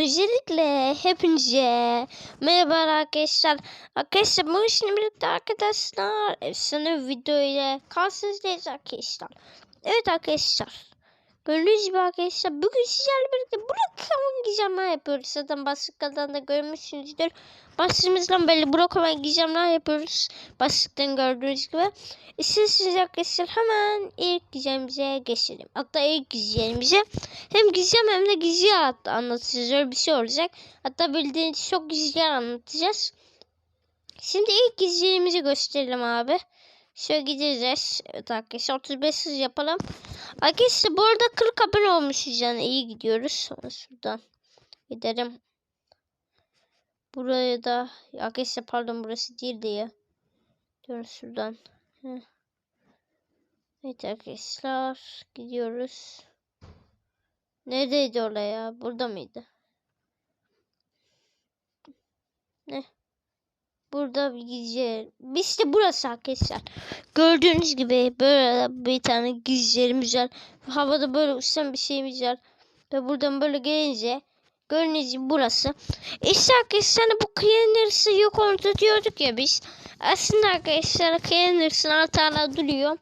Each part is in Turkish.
Öncelikle hepinize merhaba arkadaşlar. Arkadaşlar bugün şimdi birlikte arkadaşlar efsane video ile karşınızdayız arkadaşlar. Evet arkadaşlar. Gördüğünüz gibi arkadaşlar bugün sizlerle birlikte Brookhaven gizemler yapıyoruz. Zaten başlıklardan da görmüşsünüzdür. Başlığımızdan belli Brookhaven gizemler yapıyoruz. Başlıktan gördüğünüz gibi. İsterseniz arkadaşlar hemen ilk gizemimize geçelim. Hatta ilk gizemimize hem gizem hem de gizli anlatacağız. Öyle bir şey olacak. Hatta bildiğiniz çok gizliler anlatacağız. Şimdi ilk gizliliğimizi gösterelim abi. Şöyle gideceğiz. Evet arkadaşlar 35 hız yapalım. Arkadaşlar bu arada 40 abone olmuşuz yani iyi gidiyoruz. Sonra şuradan giderim. Buraya da arkadaşlar pardon burası değil diye. Diyorum şuradan. Evet arkadaşlar gidiyoruz. Neredeydi oraya? Burada mıydı? Ne? Burada gizli. İşte burası arkadaşlar. Gördüğünüz gibi böyle bir tane gizli yerimiz var. Havada böyle uçan bir şeyimiz var. Ve buradan böyle gelince gördüğünüz gibi burası. İşte arkadaşlar hani bu Cleaners'ı yok oldu diyorduk ya biz. Aslında arkadaşlar Cleaners'ın altına duruyor.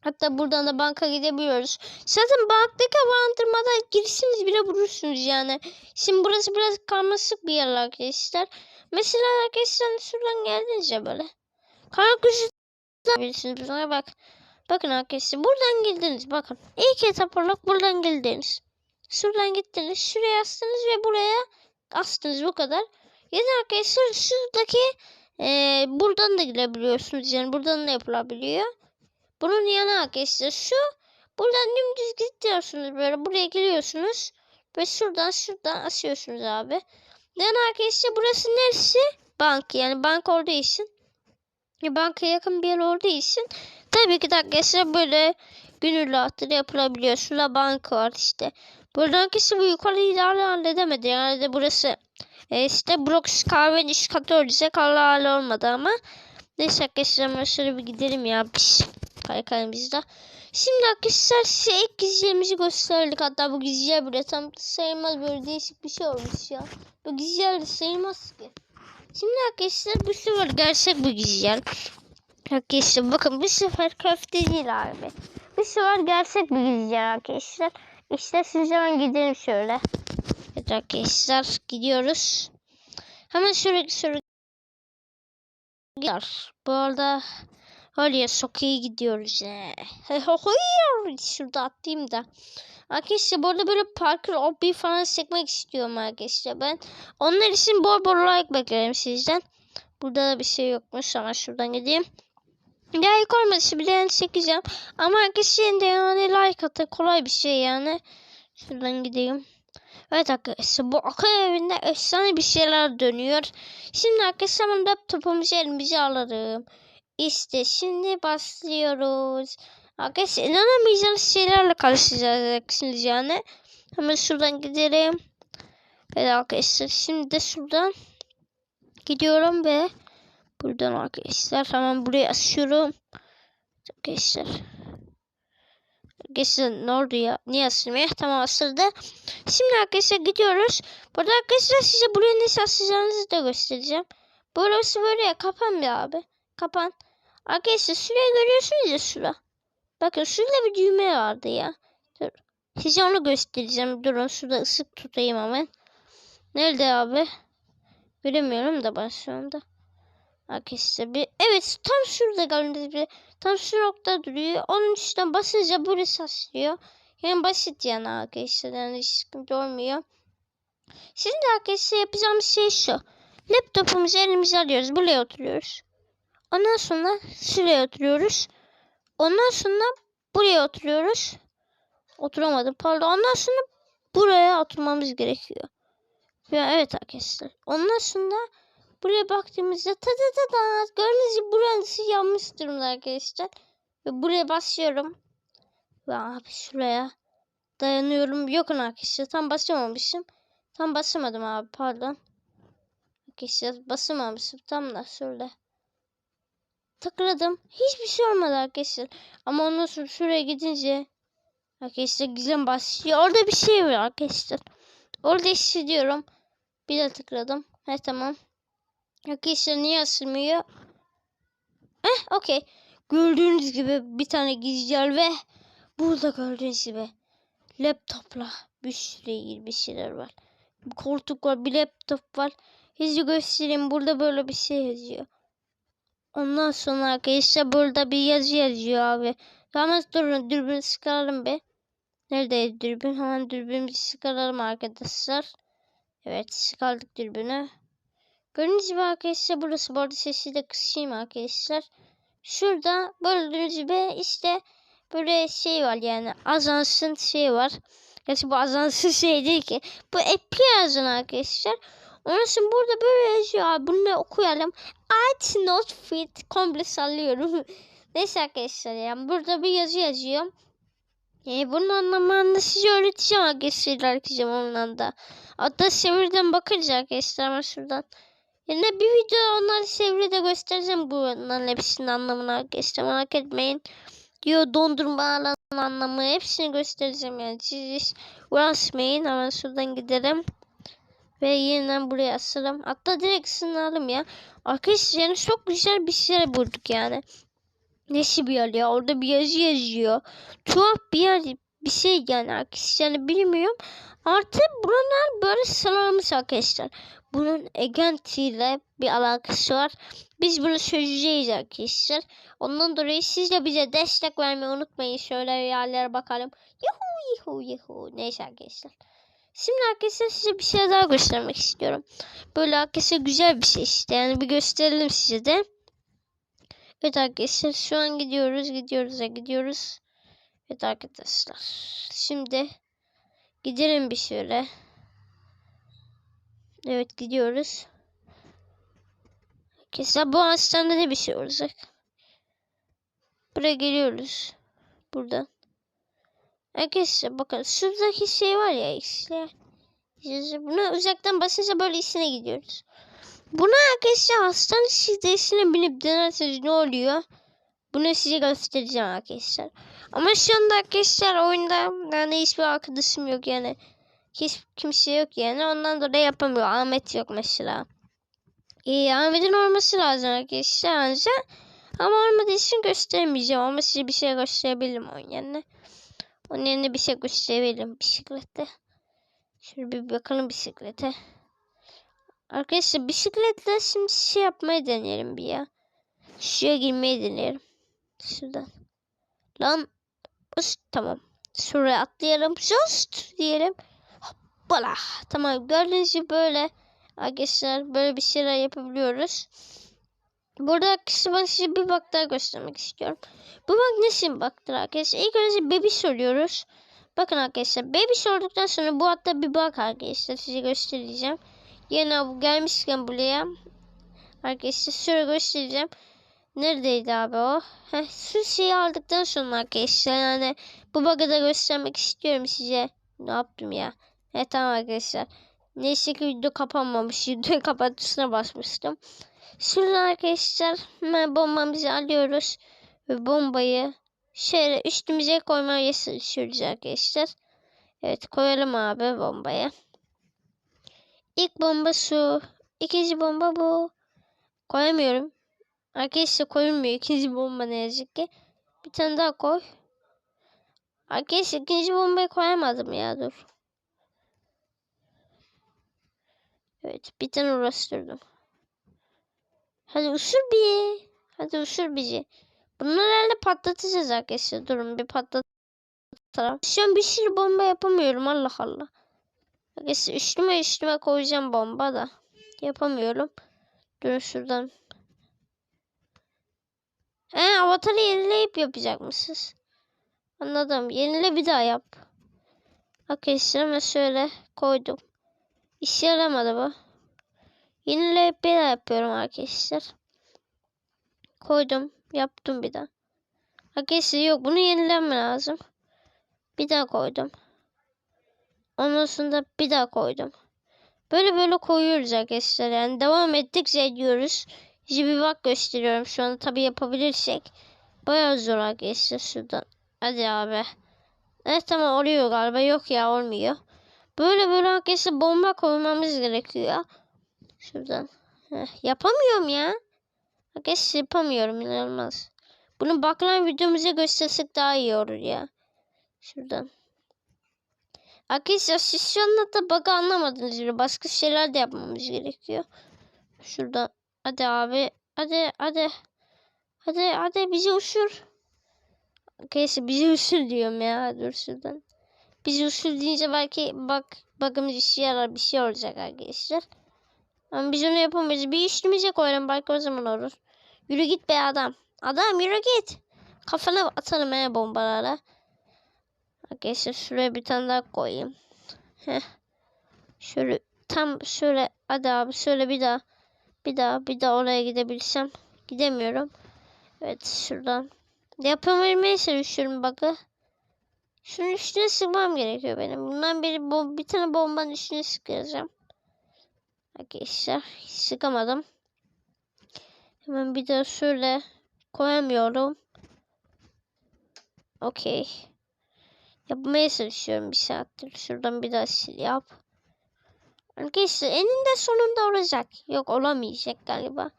Hatta buradan da banka gidebiliyoruz. Zaten banktaki avandırmada girsiniz bile bulursunuz yani. Şimdi burası biraz karmaşık bir yer arkadaşlar. Mesela arkadaşlar şuradan geldiniz ya böyle. Karanlık bilirsiniz. Buna bak. Bakın arkadaşlar buradan girdiniz bakın. İlk etap olarak buradan girdiniz. Şuradan gittiniz. Şuraya astınız ve buraya astınız bu kadar. Yani arkadaşlar şuradaki e, buradan da girebiliyorsunuz. Yani buradan da yapılabiliyor. Bunun yanı arkadaşlar şu. Buradan dümdüz gidiyorsunuz böyle. Buraya giriyorsunuz. Ve şuradan şuradan asıyorsunuz abi. Yani arkadaşlar burası neresi? Bank yani bank olduğu için. Bankaya yakın bir yer olduğu için. Tabii ki de arkadaşlar böyle gönüllü hatırı yapılabiliyor. Şurada banka var işte. Buradan kişi bu yukarıyı da halledemedi. Yani de burası e, işte Brooks kahvenin üst katı olacak. hala olmadı ama. Neyse arkadaşlar şöyle bir gidelim ya. Biz kaykalımızda. Şimdi arkadaşlar size ilk gizlimizi gösterdik. Hatta bu gizliye bile tam sayılmaz böyle değişik bir şey olmuş ya. Bu de sayılmaz ki. Şimdi arkadaşlar bu sefer gerçek bu gizliler. Arkadaşlar bakın bu sefer köfte değil abi. Bu sefer gerçek bir gizliler arkadaşlar. İşte siz hemen gidelim şöyle. Evet arkadaşlar gidiyoruz. Hemen şöyle şöyle bu arada çok iyi gidiyoruz. Şurada atlayayım da. Arkadaşlar bu arada böyle parkur hobby falan çekmek istiyorum arkadaşlar ben. Onlar için bol bol like beklerim sizden. Burada da bir şey yokmuş ama şuradan gideyim. İlk olmadı bile yani çekeceğim. Ama arkadaşlar yani like atı kolay bir şey yani. Şuradan gideyim. Evet arkadaşlar bu akıl evinde efsane bir şeyler dönüyor. Şimdi arkadaşlar ben laptopumuzu elimize alırım. İşte şimdi başlıyoruz. Arkadaşlar inanamayacağınız şeylerle karşılaşacaksınız yani. Hemen şuradan gidelim. Evet arkadaşlar şimdi de şuradan gidiyorum ve buradan arkadaşlar hemen buraya asıyorum. Arkadaşlar. Arkadaşlar ne oldu ya? Niye asılmıyor? Tamam asıldı. Şimdi arkadaşlar gidiyoruz. Burada arkadaşlar size buraya nasıl asacağınızı da göstereceğim. Burası böyle kapan bir abi. Kapan. Arkadaşlar şuraya görüyorsunuz ya şura. Bakın şurada bir düğme vardı ya. Dur. Size onu göstereceğim. Durun şurada ısık tutayım hemen. Nerede abi? Göremiyorum da ben şu anda. Bir evet tam şurada bir tam şu nokta duruyor. Onun üstüne basınca burası açılıyor. Yani basit yani arkadaşlar. Yani hiç sıkıntı olmuyor. Şimdi arkadaşlar yapacağımız şey şu. Laptopumuzu elimize alıyoruz. Buraya oturuyoruz. Ondan sonra şuraya oturuyoruz. Ondan sonra buraya oturuyoruz. Oturamadım pardon. Ondan sonra buraya oturmamız gerekiyor. Ya evet arkadaşlar. Ondan sonra buraya baktığımızda ta ta ta ta gördüğünüz gibi burası yanmış durumda arkadaşlar. Ve buraya basıyorum. Ve abi şuraya dayanıyorum. Yokun arkadaşlar. Tam basamamışım. Tam basamadım abi pardon. Arkadaşlar basamamışım. Tam da şöyle tıkladım. Hiçbir şey olmadı arkadaşlar. Ama ondan sonra şuraya gidince arkadaşlar güzel başlıyor. Orada bir şey var arkadaşlar. Orada hissediyorum. Bir de tıkladım. He tamam. Arkadaşlar niye asılmıyor? Eh okey. Gördüğünüz gibi bir tane gizli yer ve burada gördüğünüz gibi laptopla bir sürü ilgili bir şeyler var. Bir koltuk var, bir laptop var. Size göstereyim. Burada böyle bir şey yazıyor. Ondan sonra arkadaşlar burada bir yazı yazıyor abi. Tamam durun dürbün sıkaralım be. Nerede dürbün? Hemen dürbünümüzü sıkaralım arkadaşlar. Evet sıkardık dürbünü. Gördüğünüz gibi arkadaşlar burası bu arada sesi de kısayım arkadaşlar. Şurada gördüğünüz gibi işte böyle şey var yani azansın şey var. Gerçi bu azansın şey değil ki. Bu epi yazın arkadaşlar. Sonra burada böyle yazıyor. Bunu okuyalım. I not fit. Komple sallıyorum. Neyse arkadaşlar yani burada bir yazı yazıyor. E, bunun anlamını size öğreteceğim arkadaşlar arkadaşlar ondan da. Hatta çeviriden bakacağız arkadaşlar ama şuradan. Yine bir video onları çeviride göstereceğim bunların hepsinin anlamını arkadaşlar merak etmeyin. Diyor dondurma alan anlamı hepsini göstereceğim yani siz uğraşmayın hemen şuradan giderim. Ve yeniden buraya asarım. Hatta direkt sınıralım ya. Arkadaşlar yani çok güzel bir şey bulduk yani. Nesi bir yer ya? Orada bir yazı yazıyor. Tuhaf bir yer bir şey yani arkadaşlar. Yani bilmiyorum. Artık buralar böyle sıralamış arkadaşlar. Bunun Egenti ile bir alakası var. Biz bunu çözeceğiz arkadaşlar. Ondan dolayı siz de bize destek vermeyi unutmayın. Şöyle yerlere bakalım. Yuhu yuhu yuhu. Neyse arkadaşlar. Şimdi arkadaşlar size bir şey daha göstermek istiyorum. Böyle arkadaşlar güzel bir şey işte. Yani bir gösterelim size de. Evet arkadaşlar şu an gidiyoruz. Gidiyoruz ya gidiyoruz. Evet arkadaşlar. Şimdi gidelim bir şöyle. Evet gidiyoruz. Arkadaşlar bu hastanede bir şey olacak. Buraya geliyoruz. Buradan. Arkadaşlar bakın şuradaki şey var ya işte. Buna uzaktan basınca böyle içine gidiyoruz. Buna arkadaşlar hastane şiddetine binip denerseniz ne oluyor? Bunu size göstereceğim arkadaşlar. Ama şu anda arkadaşlar oyunda yani hiçbir arkadaşım yok yani. Hiç kimse yok yani. Ondan dolayı yapamıyor. Ahmet yok mesela. İyi Ahmet'in olması lazım arkadaşlar anca. Ama olmadığı için gösteremeyeceğim. Ama size bir şey gösterebilirim oyun yerine. Onun yerine bir şey gösterebilirim bisiklette. Şöyle bir bakalım bisiklete. Arkadaşlar bisikletle şimdi şey yapmayı deneyelim bir ya. Şuraya girmeyi deneyelim. Şuradan. Lan. Üst, tamam. Şuraya atlayalım. Just diyelim. Hoppala. Tamam gördüğünüz gibi böyle. Arkadaşlar böyle bir şeyler yapabiliyoruz. Burada ben size bir bak daha göstermek istiyorum. Bu bak nasıl baktır arkadaşlar. İlk önce bebi soruyoruz. Bakın arkadaşlar bebi sorduktan sonra bu hatta bir bak arkadaşlar size göstereceğim. Yine gelmişken buraya arkadaşlar şöyle göstereceğim. Neredeydi abi o? Heh, şu şeyi aldıktan sonra arkadaşlar yani bu bug'ı da göstermek istiyorum size. Ne yaptım ya? He tamam arkadaşlar. Neyse ki video kapanmamış. Videoyu kapat tuşuna basmıştım. Şuradan arkadaşlar bombamızı alıyoruz. Ve bombayı şöyle üstümüze koymaya çalışıyoruz arkadaşlar. Evet koyalım abi bombayı. İlk bomba su. İkinci bomba bu. Koyamıyorum. Arkadaşlar koyulmuyor. İkinci bomba ne yazık ki. Bir tane daha koy. Arkadaşlar ikinci bombayı koyamadım ya dur. Evet bir tane uğraştırdım. Hadi usul bir. Hadi usul bizi. Bunları herhalde patlatacağız arkadaşlar. Durun bir patlatalım. Şu an bir sürü bomba yapamıyorum. Allah Allah. Arkadaşlar üstüme üstüme koyacağım bomba da. Yapamıyorum. Durun şuradan. He avatarı yenileyip yapacak mısınız? Anladım. Yenile bir daha yap. Arkadaşlar şöyle koydum. İşe yaramadı bu. Yenileyip bir daha yapıyorum arkadaşlar. Koydum. Yaptım bir daha. Arkadaşlar yok bunu yenileme lazım. Bir daha koydum. Ondan sonra bir daha koydum. Böyle böyle koyuyoruz arkadaşlar. Yani devam ettikçe ediyoruz. Size bir bak gösteriyorum şu anda. Tabi yapabilirsek. Bayağı zor arkadaşlar şuradan. Hadi abi. Evet tamam oluyor galiba. Yok ya olmuyor. Böyle böyle arkadaşlar bomba koymamız gerekiyor. Şuradan. Heh, yapamıyorum ya. Arkadaşlar yapamıyorum inanılmaz. Bunu bakılan videomuza göstersek daha iyi olur ya. Şuradan. Arkadaşlar siz şu anda da bug'ı anlamadınız bile. Başka şeyler de yapmamız gerekiyor. Şuradan. Hadi abi. Hadi hadi. Hadi hadi bizi uçur. Arkadaşlar bizi uçur diyorum ya. Dur şuradan. Bizi uçur deyince belki bak bug'ımız işe yarar bir şey olacak arkadaşlar. Ama biz onu yapamayız. Bir üstümüze koyalım belki o zaman olur. Yürü git be adam. Adam yürü git. Kafana atalım he bombalara. Arkadaşlar şuraya bir tane daha koyayım. Heh. Şöyle tam şöyle hadi abi şöyle bir daha. Bir daha bir daha oraya gidebilsem. Gidemiyorum. Evet şuradan. Yapamayı çalışıyorum bakı. Şunun üstüne sıkmam gerekiyor benim. Bundan beri bir tane bombanın üstüne sıkacağım. Arkadaşlar sıkamadım. Hemen bir daha şöyle koyamıyorum. Okey. Yapmaya çalışıyorum bir saattir. Şuradan bir daha sil yap. Arkadaşlar eninde sonunda olacak. Yok olamayacak galiba.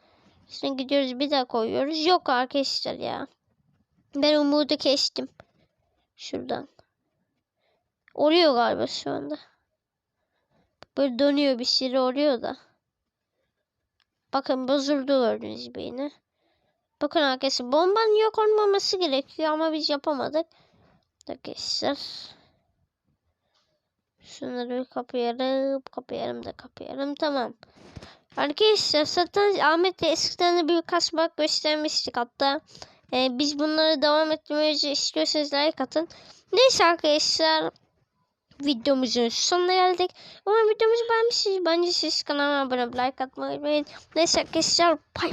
Şimdi gidiyoruz bir daha koyuyoruz. Yok arkadaşlar ya. Ben umudu kestim. Şuradan. Oluyor galiba şu anda. Böyle dönüyor bir şey oluyor da. Bakın bozuldu gördüğünüz gibi yine. Bakın arkadaşlar bombanın yok olmaması gerekiyor ama biz yapamadık. Arkadaşlar. Şunları kapayalım. Kapayalım da kapayalım. Tamam. Arkadaşlar zaten Ahmet'le eskiden de bir kasmak göstermiştik hatta. Ee, biz bunları devam ettirmeyi istiyorsanız like atın. Neyse arkadaşlar. Videomuzun sonuna geldik. Umarım videomuzu beğenmişsiniz. Bence siz kanalıma abone like atmayı unutmayın. Neyse arkadaşlar. Bye.